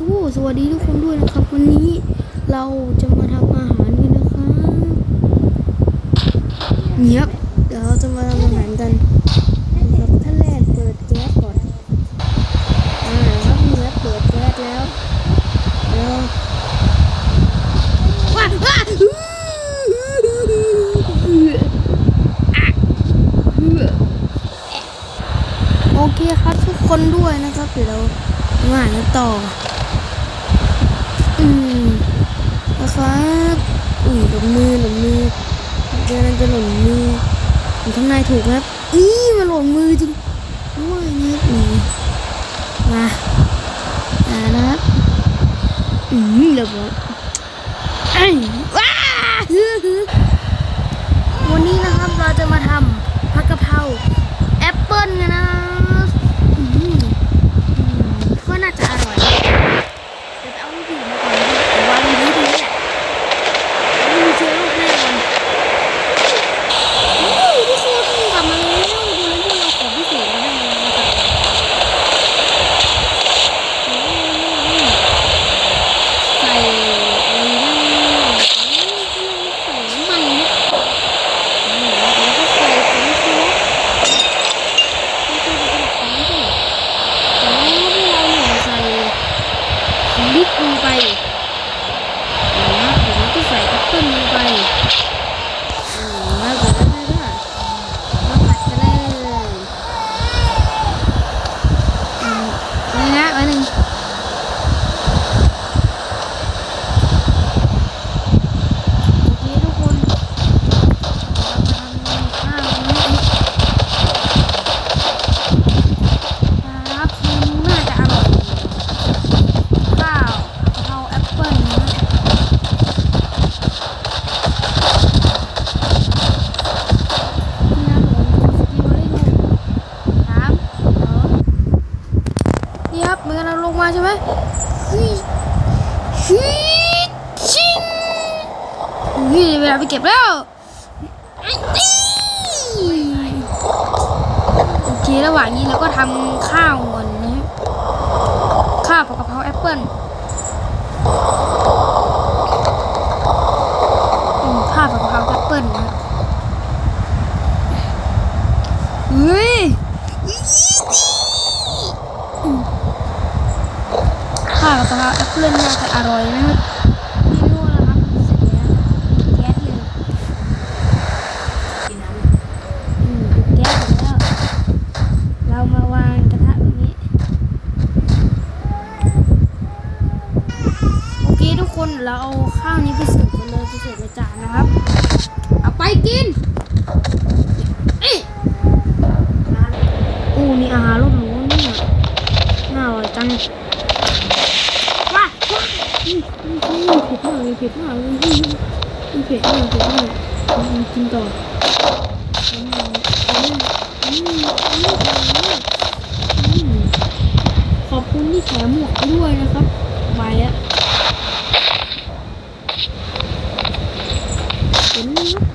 ทุกสวัสดีทุกคนด้วยนะครับ วันนี้เราจะมาทำอาหารกันนะครับเงียบเดี๋ยวเราจะมาทำอาหารกันนะครับท่านแรกเปิดแก๊สก่อนอ่าครับเงียบเปิดแก๊สแล้วแล้วว้าวว้าวโอเคครับทุกคนด้วยนะครับ เดี๋ยวเรามาอ่านกันต่อ อืมนะครับอุ้ยหล่นมือหล่นมือเดี๋ยวนั้นจะหล่นมือผมทำนายถูกครับอีมาหล่นมือจริงด้วยนะครับนี่มาอ่านะครับอืมเรียบร้อยไอ้ว้าวันนี้นะครับเราจะมาทำผักกะเพราแอปเปิ้ลกันนะอืมอืมก็น่าจะอร่อย เดี๋ยวไปเอาลูกผีมาก่อนนะเดี๋ยววางไว้ที่นี่แหละไม่มีเชื้อโรคแน่นอนโอ้ยทุกคนกลับมาแล้วดูแล้วพวกเราของพิเศษมาให้นะครับใส่อะไรนะใส่น้ำมันนะแล้วก็ใส่ผงชูรสผงชูรสของด้วยแต่ว่าพวกเราเนี่ยใส่ ลิกลงไปนะผมก็ใส่แอปเปิ้ลลงไปอืมมาเสร็จแล้วก็มาผัดกันเลยอืมนี่นะไว้หนึ่งโอเคทุกคนเรามาทำข้าวนี้ครับทีมน่าจะอร่อย ข้าวเอาแอปเปิ้ลนะนี่นะผมสกิลให้ดูสามสองนี่ ครับ มันกำลังลงมาใช่ไหมฮ้ยชิชิงฮ้ยเวลาไปเก็บแล้วโอเคระหว่างนี้เราก็ทำข้าวก่อนนะข้าวผักกะเพราแอปเปิ้ล อืมข้าวผัดกะเพราแอปเปิ้ลนะเฮ้ยอืมข้าวผัดกะเพราแอปเปิ้ลน่าจะอร่อยนะครับนี่รู้แล้วครับเสร็จแล้วแก๊สเลยอืมแก๊สเสร็จแล้ว เรามาวางกระทะแบบนี้โอเคทุกคนเราเอาข้าวนี้ไปเสิร์ฟกันเลยไปเสิร์ฟในจานนะครับ เอาไปกินเอ้ยอู้นี่อาหารรส เผ็ดมากเลยมันเผ็ดมากเผ็ดมากกินต่อขอบคุณที่แถมหมวกด้วยนะครับไปแล้วเป็นนะ